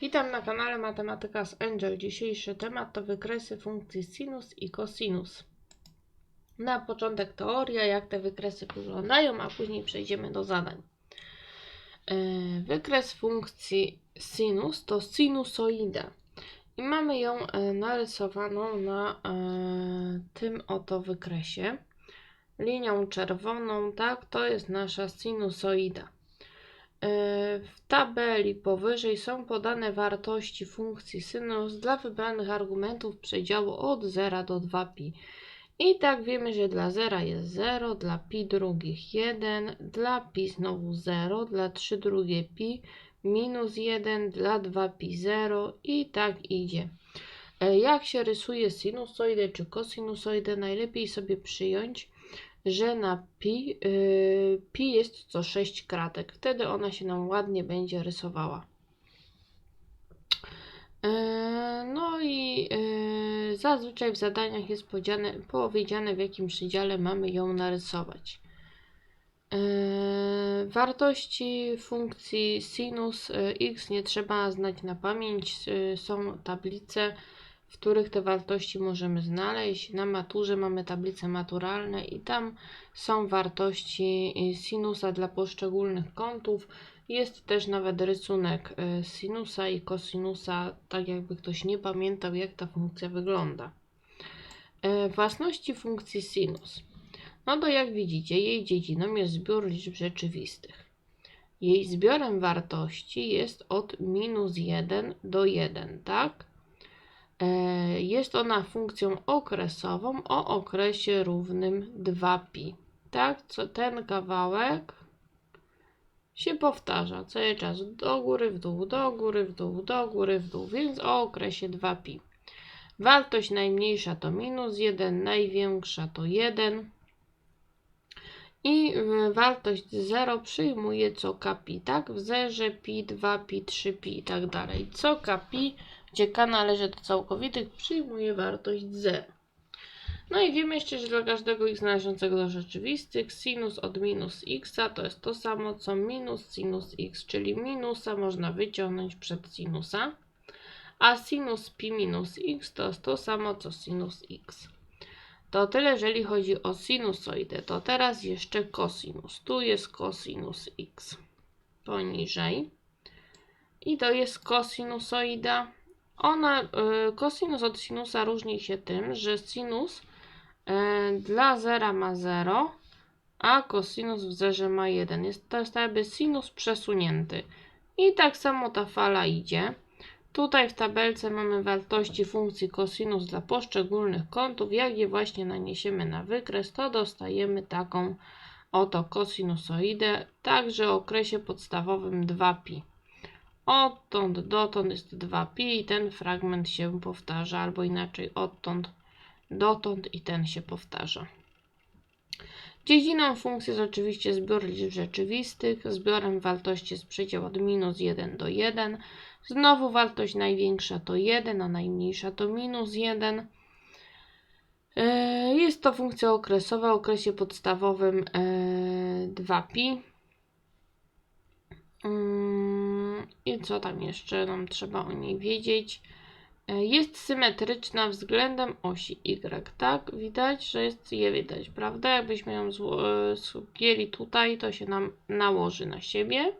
Witam na kanale Matematyka z Angel. Dzisiejszy temat to wykresy funkcji sinus i cosinus. Na początek teoria, jak te wykresy wyglądają, a później przejdziemy do zadań. E, Wykres funkcji sinus to sinusoida. I mamy ją e, narysowaną na e, tym oto wykresie. Linią czerwoną, tak, to jest nasza sinusoida. E, W tabeli powyżej są podane wartości funkcji sinus dla wybranych argumentów przedziału od 0 do 2pi. I tak wiemy, że dla 0 jest 0, dla pi drugich 1, dla pi znowu 0, dla 3 drugie pi minus 1, dla 2pi 0 i tak idzie. E, Jak się rysuje sinusoidę czy kosinusoidę, najlepiej sobie przyjąć, że na pi, yy, pi jest co 6 kratek. Wtedy ona się nam ładnie będzie rysowała. Yy, No i yy, zazwyczaj w zadaniach jest powiedziane, w jakim przedziale mamy ją narysować. Yy, Wartości funkcji sinus yy, x nie trzeba znać na pamięć. Yy, Są tablice, w których te wartości możemy znaleźć. Na maturze mamy tablice maturalne i tam są wartości yy, sinusa dla poszczególnych kątów. Jest też nawet rysunek y, sinusa i kosinusa, tak jakby ktoś nie pamiętał, jak ta funkcja wygląda. E, Własności funkcji sinus. No to jak widzicie, jej dziedziną jest zbiór liczb rzeczywistych. Jej zbiorem wartości jest od minus 1 do 1, tak? E, Jest ona funkcją okresową o okresie równym 2pi. Tak, co ten kawałek się powtarza cały czas do góry, w dół, do góry, w dół, do góry, w dół, więc o okresie 2pi. Wartość najmniejsza to minus 1, największa to 1 i y, wartość 0 przyjmuje co kapi, tak? W zerze pi, 2 pi, 3 pi i tak dalej. Co kapi, gdzie k należy do całkowitych, przyjmuje wartość 0. No i wiemy jeszcze, że dla każdego x należącego do rzeczywistych sinus od minus x to jest to samo co minus sinus x, czyli minusa można wyciągnąć przed sinusa, a sinus pi minus x to jest to samo co sinus x. To tyle, jeżeli chodzi o sinusoidę. To teraz jeszcze cosinus. Tu jest cosinus x poniżej. I to jest kosinusoida. Ona, y, kosinus od sinusa różni się tym, że sinus y, dla zera ma 0, a kosinus w zerze ma 1. Jest to jest jakby sinus przesunięty. I tak samo ta fala idzie. Tutaj w tabelce mamy wartości funkcji cosinus dla poszczególnych kątów. Jak je właśnie naniesiemy na wykres, to dostajemy taką oto kosinusoidę, także o okresie podstawowym 2pi. Odtąd dotąd jest 2pi i ten fragment się powtarza, albo inaczej odtąd dotąd i ten się powtarza. Dziedziną funkcji jest oczywiście zbiór liczb rzeczywistych. Zbiorem wartości jest przedział od minus 1 do 1. Znowu wartość największa to 1, a najmniejsza to minus 1. E, Jest to funkcja okresowa o okresie podstawowym e, 2pi. I co tam jeszcze nam trzeba o niej wiedzieć? E, Jest symetryczna względem osi Y, tak? Widać, że jest je widać, prawda? Jakbyśmy ją zło- e, zgięli tutaj, to się nam nałoży na siebie.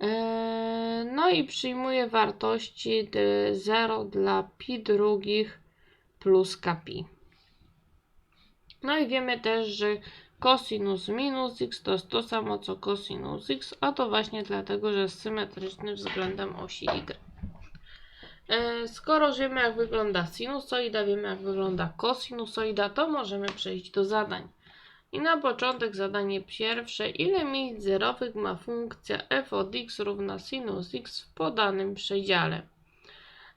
E, No i przyjmuje wartości d- 0 dla pi drugich plus kpi. No i wiemy też, że cosinus minus x to jest to samo co cosinus x, a to właśnie dlatego, że jest symetryczny względem osi y. E, Skoro wiemy jak wygląda sinusoida, wiemy jak wygląda kosinusoida, to możemy przejść do zadań. I na początek zadanie pierwsze. Ile miejsc zerowych ma funkcja f od x równa sinus x w podanym przedziale?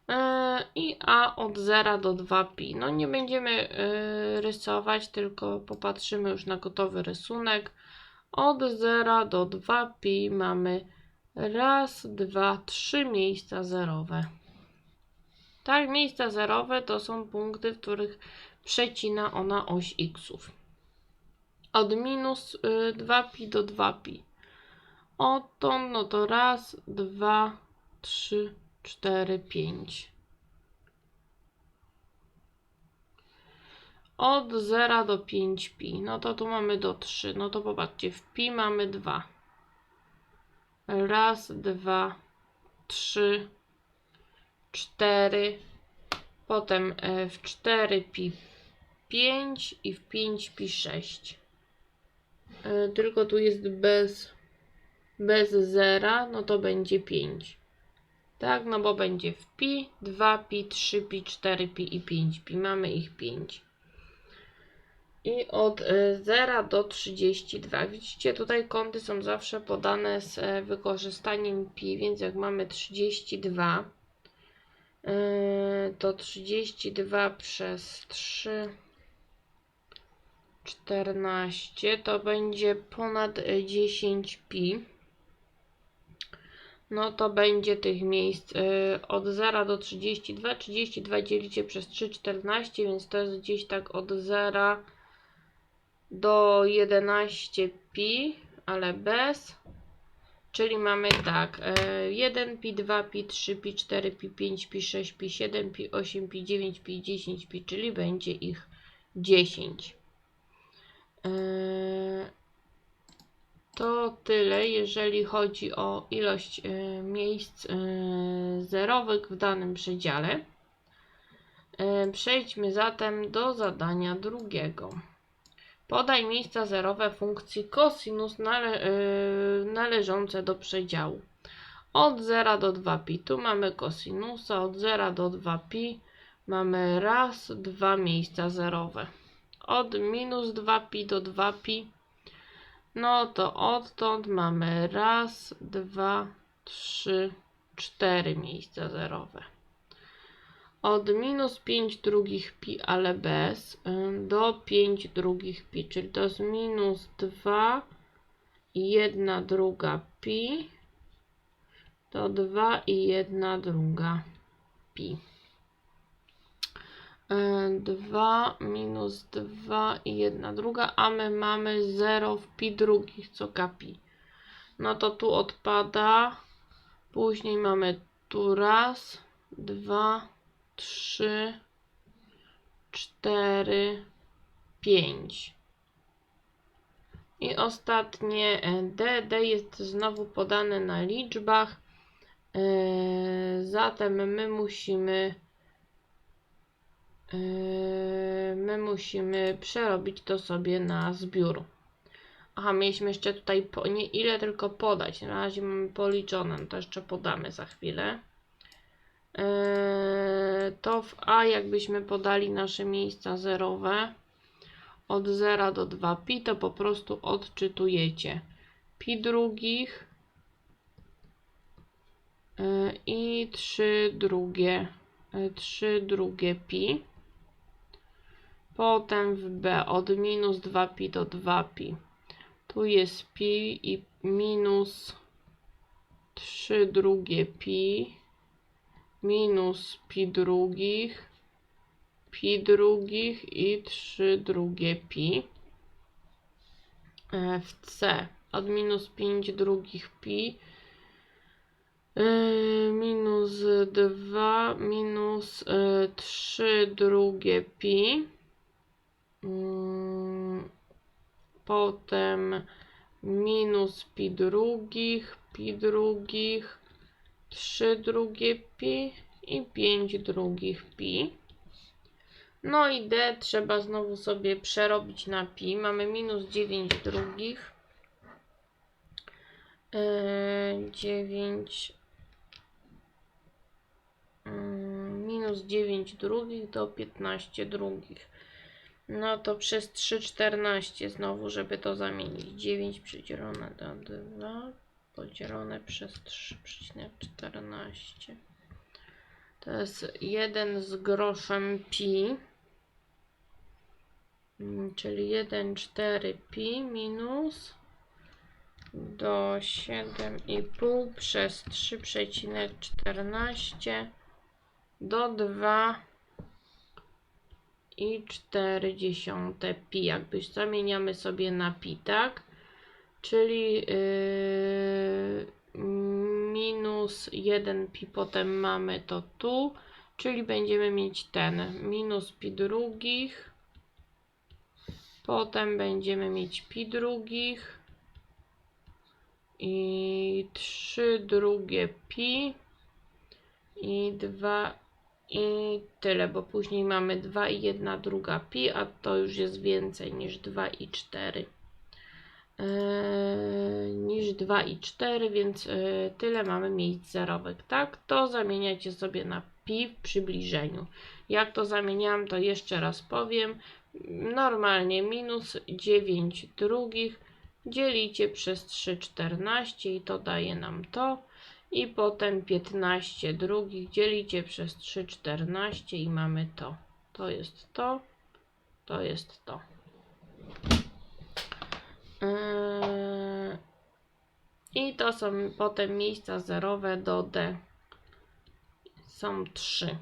E, I a od 0 do 2pi. No nie będziemy e, rysować, tylko popatrzymy już na gotowy rysunek. Od 0 do 2pi mamy raz, dwa, trzy miejsca zerowe. Tak, miejsca zerowe to są punkty, w których przecina ona oś xów. Od minus y, 2pi do 2pi. Odtąd, no to raz, dwa, trzy, 4, 5. Od 0 do 5 pi. No to tu mamy do 3. No to popatrzcie, w pi mamy 2. Raz, dwa, trzy, cztery. Potem e, w 4 pi 5 i w 5 pi 6. E, Tylko tu jest bez, bez zera, no to będzie 5. Tak, no bo będzie w pi, 2 pi, 3 pi, 4 pi i 5 pi. Mamy ich 5. I od e, 0 do 32. Widzicie, tutaj kąty są zawsze podane z e, wykorzystaniem pi, więc jak mamy 32, e, to 32 przez 3, 14 to będzie ponad e, 10 pi. No to będzie tych miejsc y, od 0 do 32. 32 dzielicie przez 3, 14, więc to jest gdzieś tak od 0 do 11 pi, ale bez. Czyli mamy tak, y, 1 pi, 2 pi, 3 pi, 4 pi, 5 pi, 6 pi, 7 pi, 8 pi, 9 pi, 10 pi, czyli będzie ich 10. Yy, to tyle, jeżeli chodzi o ilość e, miejsc e, zerowych w danym przedziale. E, Przejdźmy zatem do zadania drugiego. Podaj miejsca zerowe funkcji cosinus nale, należące do przedziału. Od 0 do 2pi. Tu mamy cosinusa. Od 0 do 2pi mamy raz, dwa miejsca zerowe. Od minus 2pi do 2pi no to odtąd mamy raz, dwa, trzy, cztery miejsca zerowe. Od minus 5 drugich pi, ale bez, do 5 drugich pi, czyli to jest minus 2 i 1 druga pi, to 2 i 1 druga pi. 2 minus 2 i 1 druga, a my mamy 0 w pi drugich, co kapi. No to tu odpada. Później mamy tu raz, dwa, trzy, cztery, pięć. I ostatnie e, D. D jest znowu podane na liczbach. E, Zatem my musimy my musimy przerobić to sobie na zbiór. Aha, mieliśmy jeszcze tutaj po, nie ile tylko podać. Na razie mamy policzone, no to jeszcze podamy za chwilę. Yy, to w A jakbyśmy podali nasze miejsca zerowe od 0 do 2 pi, to po prostu odczytujecie pi drugich yy, i 3 drugie, 3 drugie pi. Potem w B od minus 2pi do 2pi. Tu jest pi i minus 3 drugie pi minus pi drugich pi drugich i 3 drugie pi. E, W C od minus 5 drugich pi e, minus 2 minus 3 drugie pi Potem minus pi drugich, pi drugich, 3 drugie pi i 5 drugich pi. No i d trzeba znowu sobie przerobić na pi. Mamy minus 9 drugich. Yy, 9 mm, minus 9 drugich do 15 drugich. No to przez 3,14 znowu, żeby to zamienić. 9 przydzielone do 2 podzielone przez 3,14. To jest 1 z groszem pi. Czyli 1,4 pi minus do 7,5 przez 3,14 do 2 i 40 pi. Jakby zamieniamy sobie na pi, tak? Czyli yy, minus 1 pi, potem mamy to tu, czyli będziemy mieć ten minus pi drugich, potem będziemy mieć pi drugich i 3 drugie pi i 2 i tyle, bo później mamy 2 i 1 druga pi, a to już jest więcej niż 2 i 4. Yy, niż 2 i 4, więc yy, tyle mamy miejsc zerowych, tak? To zamieniacie sobie na pi w przybliżeniu. Jak to zamieniam, to jeszcze raz powiem. Normalnie minus 9 drugich dzielicie przez 3 14 i to daje nam to. I potem 15 drugich dzielicie przez 3 14 i mamy to. To jest to, to jest to. Yy, I to są potem miejsca zerowe do D. Są trzy.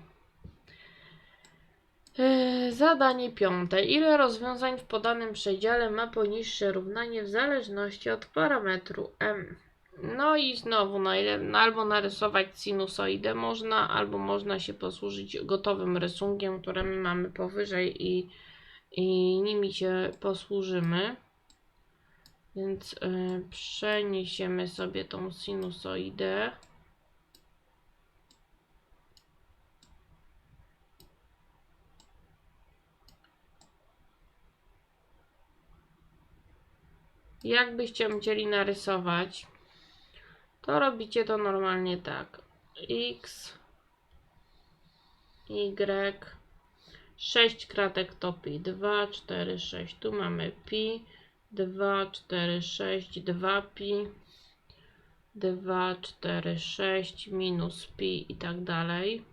Yy, Zadanie piąte. Ile rozwiązań w podanym przedziale ma poniższe równanie w zależności od parametru m? No i znowu, na ile, no albo narysować sinusoidę można, albo można się posłużyć gotowym rysunkiem, który my mamy powyżej i, i nimi się posłużymy. Więc y, przeniesiemy sobie tą sinusoidę. Jakbyście chcieli narysować, to robicie to normalnie tak. X, Y, 6 kratek to pi, 2, 4, 6. Tu mamy pi, 2, 4, 6, 2 pi, 2, 4, 6, minus pi i tak dalej.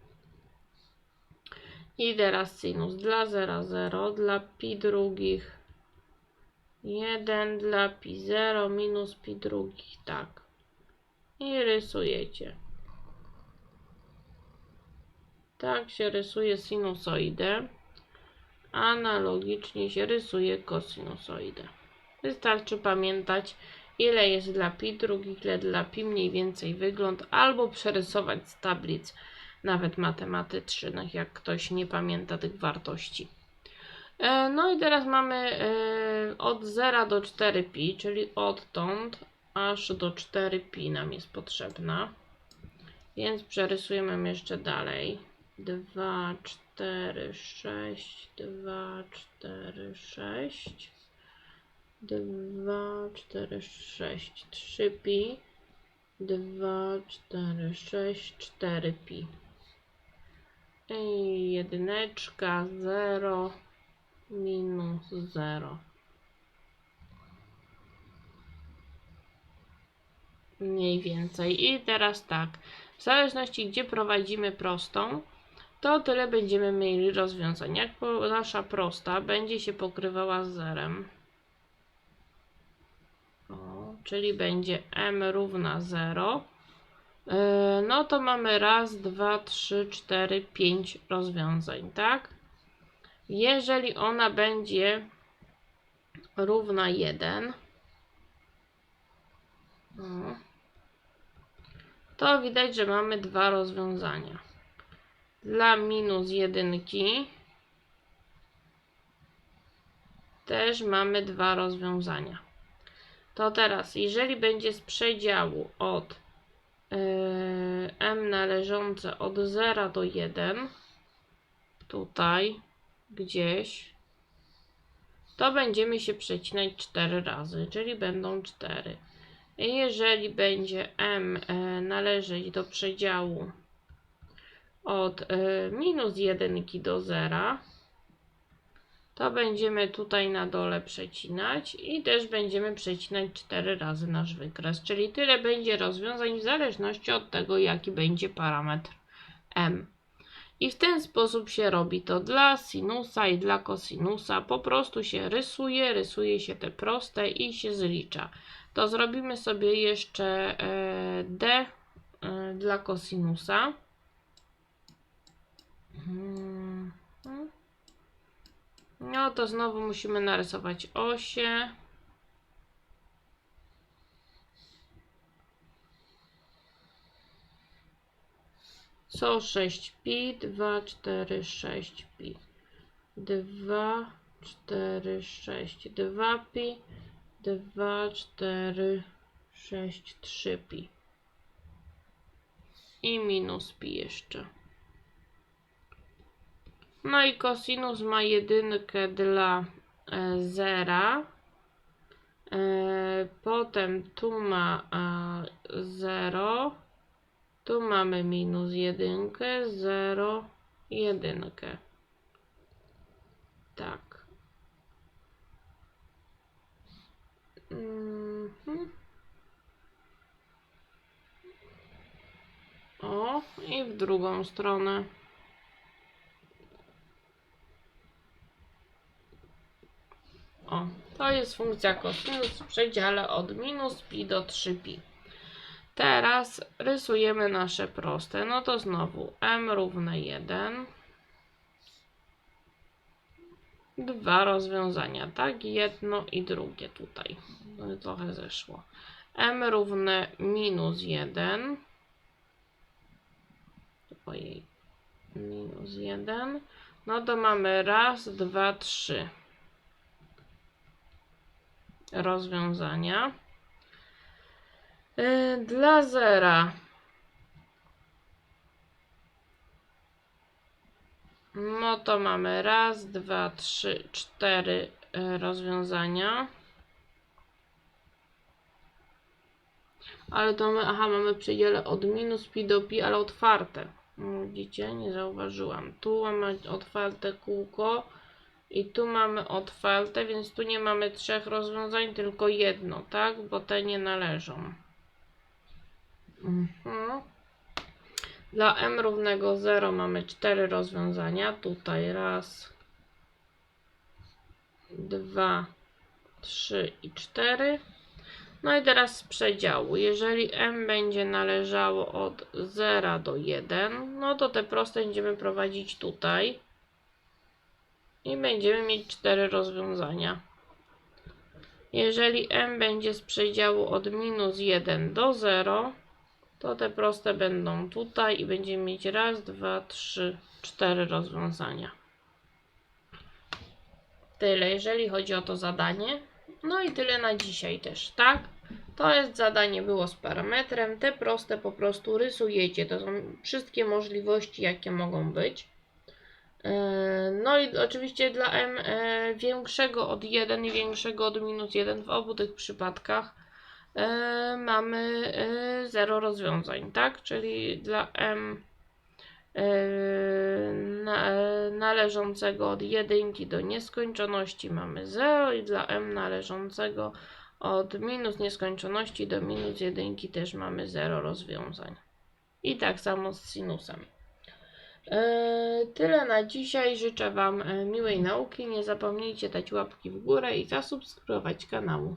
I teraz sinus dla 0, 0, dla pi drugich 1, dla pi 0, minus pi drugich, tak. I rysujecie. Tak się rysuje sinusoidę. Analogicznie się rysuje kosinusoidę. Wystarczy pamiętać, ile jest dla pi drugich, ile dla pi mniej więcej wygląd, albo przerysować z tablic, nawet matematycznych, jak ktoś nie pamięta tych wartości. E, No i teraz mamy e, od 0 do 4 pi, czyli odtąd aż do 4 pi nam jest potrzebna. Więc przerysujemy jeszcze dalej. 2, 4, 6, 2, 4, 6. 2, 4, 6, 3 pi, 2, 4, 6, 4 pi. I jedyneczka, 0, minus 0. Mniej więcej. I teraz tak, w zależności gdzie prowadzimy prostą, to tyle będziemy mieli rozwiązań. Jak nasza prosta będzie się pokrywała z zerem, o, czyli będzie m równa 0, yy, no to mamy raz, dwa, trzy, cztery, pięć rozwiązań, tak? Jeżeli ona będzie równa 1, o, to widać, że mamy dwa rozwiązania. Dla minus jedynki też mamy dwa rozwiązania. To teraz, jeżeli będzie z przedziału od yy, m należące od 0 do 1, tutaj gdzieś, to będziemy się przecinać 4 razy, czyli będą 4. Jeżeli będzie m e, należeć do przedziału od e, minus 1 do 0, to będziemy tutaj na dole przecinać i też będziemy przecinać 4 razy nasz wykres, czyli tyle będzie rozwiązań w zależności od tego, jaki będzie parametr m. I w ten sposób się robi to dla sinusa i dla kosinusa. Po prostu się rysuje, rysuje się te proste i się zlicza. To zrobimy sobie jeszcze e, d e, dla kosinusa. Mhm. No to znowu musimy narysować osie. Co 6 pi, 2, 4, 6 pi. 2, 4, 6, 2 pi, 2, 4, 6, 3 pi. I minus pi jeszcze. No i kosinus ma jedynkę dla e, zera. E, potem tu ma e, 0. Tu mamy minus jedynkę, 0, jedynkę. Tak. Mhm. O, i w drugą stronę. O, to jest funkcja kosinus w przedziale od minus pi do 3pi. Teraz rysujemy nasze proste. No to znowu m równe 1. Dwa rozwiązania, tak? Jedno i drugie tutaj. Trochę zeszło. m równe minus 1. Ojej. Minus 1. No to mamy raz, dwa, trzy rozwiązania. Y, Dla zera. No to mamy raz, dwa, trzy, cztery y, rozwiązania. Ale to my, aha, mamy przedziale od minus pi do pi, ale otwarte. Widzicie, nie zauważyłam. Tu mamy otwarte kółko i tu mamy otwarte, więc tu nie mamy trzech rozwiązań, tylko jedno, tak? Bo te nie należą. Mhm. Dla m równego 0 mamy cztery rozwiązania. Tutaj raz, dwa, trzy i cztery. No i teraz z przedziału. Jeżeli m będzie należało od 0 do 1, no to te proste będziemy prowadzić tutaj. I będziemy mieć cztery rozwiązania. Jeżeli m będzie z przedziału od minus 1 do 0, to te proste będą tutaj i będziemy mieć raz, dwa, trzy, cztery rozwiązania. Tyle, jeżeli chodzi o to zadanie. No i tyle na dzisiaj też, tak? To jest zadanie było z parametrem. Te proste po prostu rysujecie. To są wszystkie możliwości, jakie mogą być. Yy, No i oczywiście dla m e, większego od 1 i większego od minus 1 w obu tych przypadkach e, mamy 0 rozwiązań, tak? Czyli dla m e, e, należącego od 1 do nieskończoności mamy 0 i dla m należącego od minus nieskończoności do minus 1 też mamy 0 rozwiązań. I tak samo z sinusem. E, Tyle na dzisiaj. Życzę Wam e, miłej nauki. Nie zapomnijcie dać łapki w górę i zasubskrybować kanału.